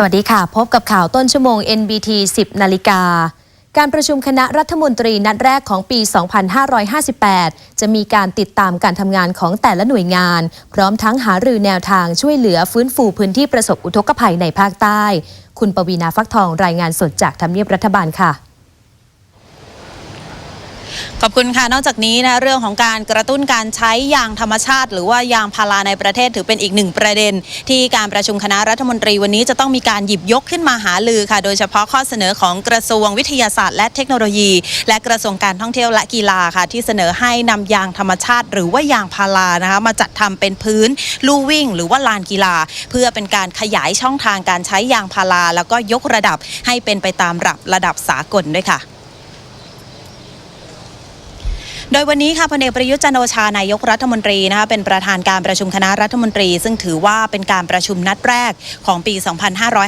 สวัสดีค่ะ พบกับข่าวต้นชั่วโมง NBT 10 นาฬิกา การประชุมคณะรัฐมนตรีนัดแรกของปี 2558 จะมีการติดตามการทำงานของแต่ละหน่วยงาน พร้อมทั้งหารือแนวทางช่วยเหลือฟื้นฟูพื้นที่ประสบอุทกภัยในภาคใต้ คุณปวีณาฟักทองรายงานสดจากทำเนียบรัฐบาลค่ะ ขอบคุณค่ะ นอกจากนี้นะเรื่องของการกระตุ้นการใช้ยางธรรมชาติ หรือว่ายางพาราในประเทศถือเป็นอีกหนึ่งประเด็น ที่การประชุมคณะรัฐมนตรีวันนี้จะต้องมีการหยิบยกขึ้นมาหาลือค่ะ โดยเฉพาะข้อเสนอของกระทรวงวิทยาศาสตร์และเทคโนโลยี และกระทรวงการท่องเที่ยวและกีฬาค่ะ ที่เสนอให้นำยางธรรมชาติ หรือว่ายางพารานะคะมาจัดทำเป็นพื้นลู่วิ่ง หรือว่าลานกีฬา เพื่อเป็นการขยายช่องทางการใช้ยางพาราแล้วก็ยกระดับให้เป็นไปตามระดับระดับสากลด้วยค่ะ โดยวันนี้ค่ะพลเอกประยุทธ์จันโอชานายกรัฐมนตรีนะคะเป็นประธานการประชุมคณะรัฐมนตรี ซึ่งถือว่าเป็นการประชุมนัดแรกของปี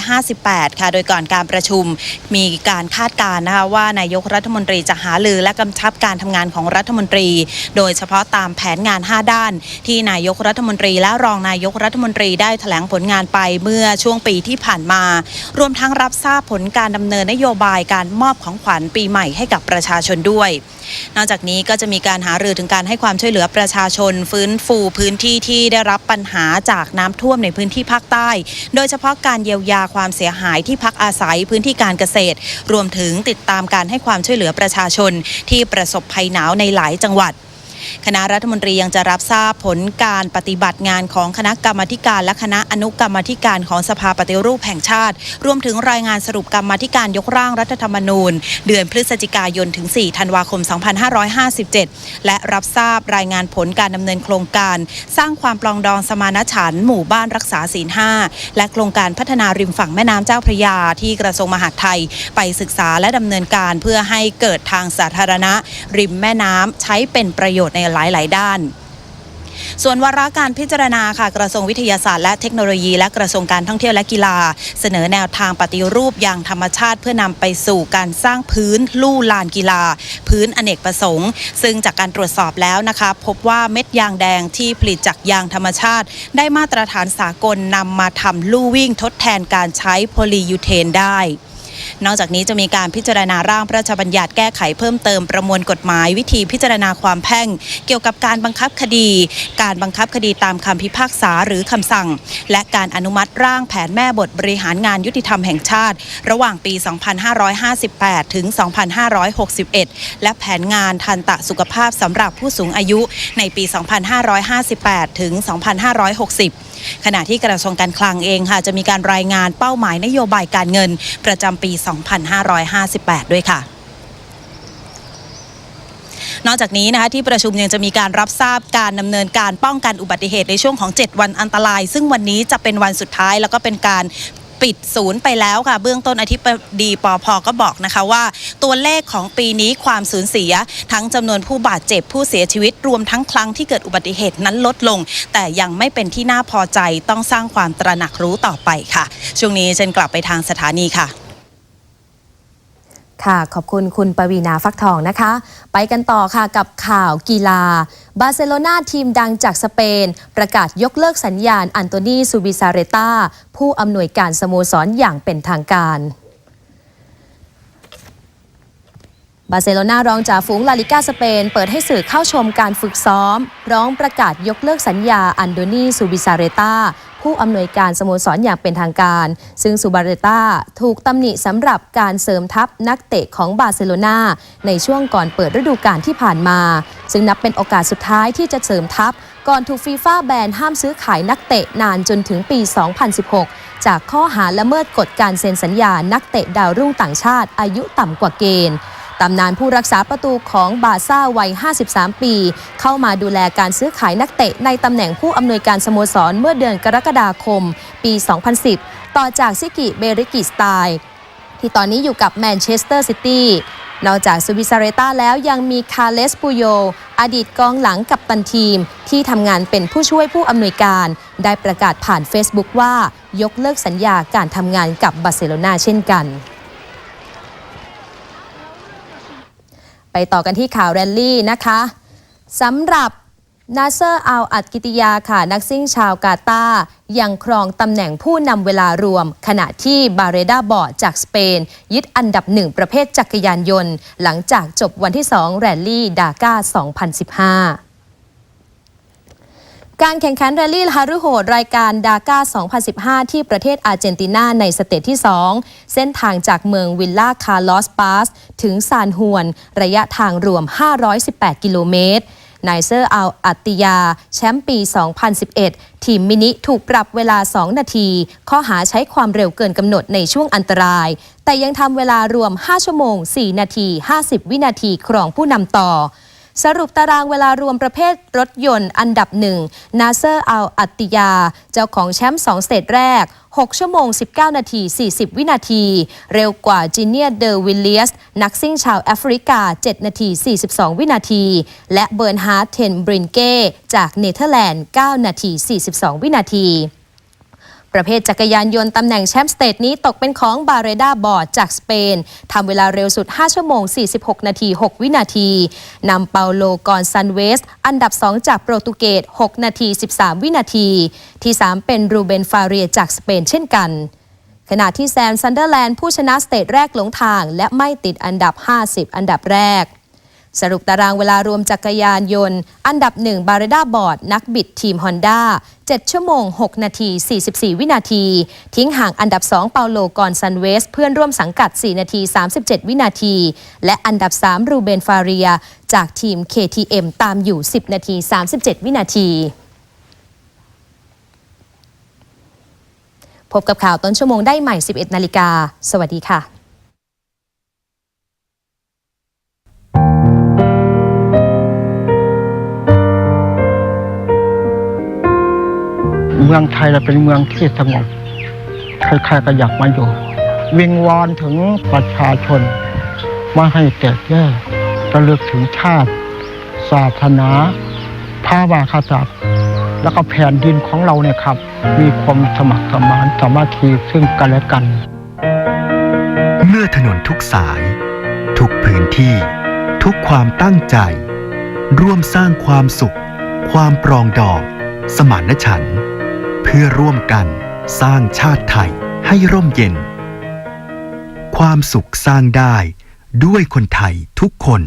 2558 ค่ะ โดยก่อนการประชุมมีการคาดการณ์นะคะว่านายกรัฐมนตรีจะหาลือและกำชับการทำงานของรัฐมนตรี โดยเฉพาะตามแผนงาน 5 ด้าน ที่นายกรัฐมนตรีและรองนายกรัฐมนตรีได้แถลงผลงานไปเมื่อช่วงปีที่ผ่านมา รวมทั้งรับทราบผลการดำเนินนโยบายการมอบของขวัญปีใหม่ให้กับประชาชนด้วย นอกจากนี้ก็จะมีการหารือถึงการให้ความช่วยเหลือประชาชน ฟื้นฟูพื้นที่ที่ได้รับปัญหาจากน้ำท่วมในพื้นที่ภาคใต้ โดยเฉพาะการเยียวยาความเสียหายที่พักอาศัยพื้นที่การเกษตร รวมถึงติดตามการให้ความช่วยเหลือประชาชน ที่ประสบภัยหนาวในหลายจังหวัด คณะรัฐมนตรียังจะรับทราบผลการปฏิบัติงานของคณะกรรมการและคณะอนุกรรมการของสภาปฏิรูปแห่งชาติ รวมถึงรายงานสรุปกรรมธิการยกร่างรัฐธรรมนูญ เดือนพฤศจิกายนถึง 4 ธันวาคม 2557 และรับทราบรายงานผลการดำเนินโครงการ สร้างความปลองดองสมานฉันท์หมู่บ้านรักษาศีล5และโครงการพัฒนาริมฝั่งแม่น้ำเจ้าพระยาที่กระทรวงมหาดไทย ไปศึกษาและดำเนินการเพื่อให้เกิดทางสาธารณะ ริมแม่น้ำใช้เป็นประโยชน์ในหลาย ๆ ด้าน ส่วนวาระการพิจารณาค่ะ กระทรวงวิทยาศาสตร์และเทคโนโลยี และกระทรวงการท่องเที่ยวและกีฬา เสนอแนวทางปฏิรูปอย่างธรรมชาติ เพื่อนำไปสู่การสร้างพื้นลู่ลานกีฬา พื้นอเนกประสงค์ ซึ่งจากการตรวจสอบแล้วนะคะ พบว่าเม็ดยางแดงที่ผลิตจากยางธรรมชาติ ได้มาตรฐานสากลนำมาทำลู่วิ่งทดแทนการใช้โพลียูเทนได้ นอกจากนี้จะมีการพิจารณาร่างพระราชบัญญัติแก้ไขเพิ่มเติมประมวลกฎหมาย วิธีพิจารณาความแพ่ง เกี่ยวกับการบังคับคดี การบังคับคดีตามคำพิพากษาหรือคำสั่ง และการอนุมัติร่างแผนแม่บทบริหารงานยุติธรรมแห่งชาติ ระหว่างปี 2558 ถึง 2561 และแผนงานทันตะสุขภาพสำหรับผู้สูงอายุในปี 2558 ถึง 2560 ขณะที่กระทรวงการคลังเองค่ะ จะมีการรายงานเป้าหมายนโยบายการเงิน ประจำปี 2558 ด้วยค่ะนอกจากนี้นะคะที่ประชุมยังจะมีการรับทราบการดำเนินการป้องกันอุบัติเหตุในช่วงของ 7 วันอันตราย ซึ่งวันนี้จะเป็นวันสุดท้ายแล้วก็เป็นการ ปิดศูนย์ไปแล้วค่ะ เบื้องต้นอธิบดีปอพก็บอกนะคะว่า ตัวเลขของปีนี้ความสูญเสีย ทั้งจำนวนผู้บาดเจ็บผู้เสียชีวิตรวมทั้งครั้งที่เกิดอุบัติเหตุนั้นลดลง แต่ยังไม่เป็นที่น่าพอใจต้องสร้างความตระหนักรู้ต่อไปค่ะ ช่วงนี้เชนกลับไปทางสถานีค่ะ ค่ะ ขอบคุณคุณปวีนาฟักทองนะคะ ไปกันต่อค่ะกับข่าวกีฬา บาร์เซโลนาทีมดังจากสเปน ประกาศยกเลิกสัญญาณอันโตนีซูบิซาเรตาผู้อำนวยการสโมสรอย่างเป็นทางการบาร์เซโลนา รองจ่าฝูงลาลิก้าสเปน เปิดให้สื่อเข้าชมการฝึกซ้อม ร้อมประกาศยกเลิกสัญญาอันโดนีซูบิซาเรตา ผู้อำนวยการสโมสรอย่างเป็นทางการ ซึ่งซูบาเรต้าถูกตำหนิสำหรับการเสริมทัพนักเตะของบาร์เซโลนาในช่วงก่อนเปิดฤดูกาลที่ผ่านมา ซึ่งนับเป็นโอกาสสุดท้ายที่จะเสริมทัพ ก่อนถูกฟีฟ่าแบนห้ามซื้อขายนักเตะนานจนถึงปี 2016 จากข้อหาละเมิดกฎการเซ็นสัญญานักเตะดาวรุ่งต่างชาติอายุต่ำกว่าเกณฑ์ ตำนานผู้รักษาประตูของบาซ่าวัย 53 ปี เข้ามาดูแลการซื้อขายนักเตะในตำแหน่งผู้อำนวยการสโมสรเมื่อเดือนกรกฎาคม ปี 2010 ต่อจากซิกิเบริกิสไตล์ที่ตอนนี้อยู่กับแมนเชสเตอร์ซิตี้นอกจากซูบิซาเรต้าแล้วยังมีคาร์เลสปูโย อดีตกองหลังกับตันทีม ที่ทำงานเป็นผู้ช่วยผู้อำนวยการ ได้ประกาศผ่าน Facebook ว่า ยกเลิกสัญญาการทำงานกับบาร์เซโลนาเช่นกัน ไปต่อกันที่ข่าวแรลลี่นะคะสำหรับนาเซอร์อัลอัดกิติยาค่ะ นักซิ่งชาวกาตาร์ยังครองตำแหน่งผู้นำเวลารวม ขณะที่บาเรดาบอร์จากสเปน ยึดอันดับหนึ่งประเภทจักรยานยนต์ หลังจากจบวันที่ 2 แรลลี่ดาก้า 2015 การแข่งขันแรลลี่ฮารุโหดรายการดาก้า 2015 ที่ประเทศอาร์เจนตินาในสเตจที่ 2 เส้นทางจากเมืองวิลล่าคาร์ลอสปาส ถึงซานฮวน ระยะทางรวม 518 กิโลเมตรนายเซอร์อัลอัตติยา แชมป์ปี 2011 ทีมมินิถูกปรับเวลา 2 นาที ข้อหาใช้ความเร็วเกินกำหนดในช่วงอันตราย แต่ยังทำเวลารวม 5 ชั่วโมง 4 นาที 50 วินาทีครองผู้นำต่อ สรุปตารางเวลารวมประเภทรถยนต์อันดับหนึ่งนาเซอร์อัลอัตติยา เจ้าของแชมป์2สเตจแรก 6 ชั่วโมง 19 นาที 40 วินาที เร็วกว่าจีเนียเดอร์วิลเลียส นักซิ่งชาวแอฟริกา 7 นาที 42 วินาที และเบิร์นฮาร์เทนบรินเก้ จากเนเธอร์แลนด์ 9 นาที 42 วินาที ประเภทจักรยานยนต์ตำแหน่งแชมป์สเตทนี้ตกเป็นของบาเรดาบอร์ดจากสเปนทำเวลาเร็วสุด 5 ชั่วโมง 46 นาที 6 วินาทีนำเปาโลกอนซันเวส อันดับ 2 จากโปรตุเกส 6 นาที 13 วินาที ที่ 3 เป็นรูเบนฟาเรียจากสเปนเช่นกันขณะที่แซมซันเดอร์แลนด์ผู้ชนะสเตจแรกหลงทาง และไม่ติดอันดับ 50 อันดับแรก สรุปตารางเวลารวมจักรยานยนต์ อันดับ1บาร์เรดาบอร์ด นักบิดทีมฮอนด้า7 ชั่วโมง 6 นาที 44 วินาที ทิ้งห่างอันดับ 2 เปาโลกอนซันเวส เพื่อนร่วมสังกัด 4 นาที 37 วินาที และอันดับ 3 รูเบนฟาเรีย จากทีม KTM ตามอยู่ 10 นาที 37 วินาที พบกับข่าวต้นชั่วโมงได้ใหม่ 11 นาฬิกา สวัสดีค่ะ มืองไทยเราเป็นเมืองที่สงบใครๆก็อยากมาอยู่ วิงวอนถึงประชาชนไม่ให้แตกแยกระลึกถึงชาติ ศาสนาพระวาคาศัตร์แล้วก็แผ่นดินของเราเนี่ยครับ มีความสมัครสมานสามัคคีซึ่งกันและกัน เมื่อถนนทุกสาย ทุกพื้นที่ ทุกความตั้งใจ ร่วมสร้างความสุข ความปรองดอง สมานฉันท์ พื่อร่วมกันสร้างชาติไทยให้ร่มเย็น ความสุขสร้างได้ด้วยคนไทยทุกคน